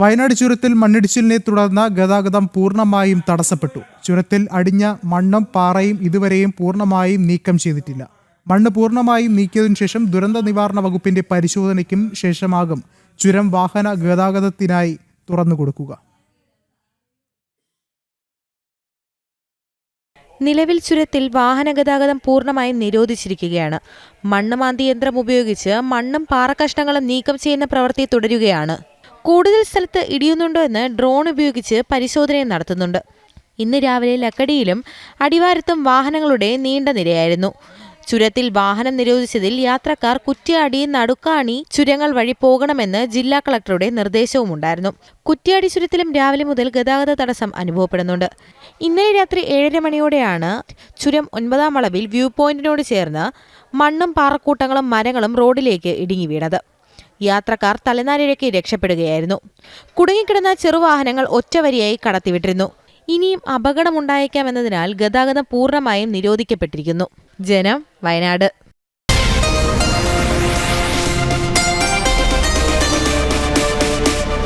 വയനാട് ചുരത്തിൽ മണ്ണിടിച്ചിലിനെ തുടർന്ന് ഗതാഗതം പൂർണമായും തടസ്സപ്പെട്ടു. ചുരത്തിൽ അടിഞ്ഞ മണ്ണും പാറയും ഇതുവരെയും പൂർണമായും നീക്കം ചെയ്തിട്ടില്ല. മണ്ണ് പൂർണമായും നീക്കിയതിനു ശേഷം ദുരന്ത നിവാരണ വകുപ്പിന്റെ പരിശോധനയ്ക്കും ശേഷമാകും ചുരം വാഹന ഗതാഗതത്തിനായി തുറന്നു കൊടുക്കുക. നിലവിൽ ചുരത്തിൽ വാഹന ഗതാഗതം പൂർണമായും നിരോധിച്ചിരിക്കുകയാണ്. മണ്ണ് മാന്തി യന്ത്രം ഉപയോഗിച്ച് മണ്ണും പാറക്കഷ്ണങ്ങളും നീക്കം ചെയ്യുന്ന പ്രവൃത്തി തുടരുകയാണ്. കൂടുതൽ സ്ഥലത്ത് ഇടിയുന്നുണ്ടോ എന്ന് ഡ്രോൺ ഉപയോഗിച്ച് പരിശോധനയും നടത്തുന്നുണ്ട്. ഇന്ന് രാവിലെ ലക്കടിയിലും അടിവാരത്തും വാഹനങ്ങളുടെ നീണ്ട നിരയായിരുന്നു. ചുരത്തിൽ വാഹനം നിരോധിച്ചതിൽ യാത്രക്കാർ കുറ്റ്യാടി നടുക്കാണി ചുരങ്ങൾ വഴി പോകണമെന്ന് ജില്ലാ കളക്ടറുടെ നിർദ്ദേശവും ഉണ്ടായിരുന്നു കുറ്റ്യാടി ചുരത്തിലും രാവിലെ മുതൽ ഗതാഗത തടസ്സം അനുഭവപ്പെടുന്നുണ്ട്. ഇന്നലെ രാത്രി ഏഴര മണിയോടെയാണ് ചുരം ഒൻപതാം വളവിൽ വ്യൂ പോയിന്റിനോട് ചേർന്ന് മണ്ണും പാറക്കൂട്ടങ്ങളും മരങ്ങളും റോഡിലേക്ക് ഇടുങ്ങി വീണത്. യാത്രക്കാർ തലനാരിഴയ്ക്ക് രക്ഷപ്പെടുകയായിരുന്നു. കുടുങ്ങിക്കിടന്ന ചെറുവാഹനങ്ങൾ ഒറ്റവരിയായി കടത്തിവിട്ടിരുന്നു. ഇനിയും അപകടമുണ്ടായേക്കാമെന്നതിനാൽ ഗതാഗതം പൂർണമായും നിരോധിക്കപ്പെട്ടിരിക്കുന്നു. ജനം വയനാട്.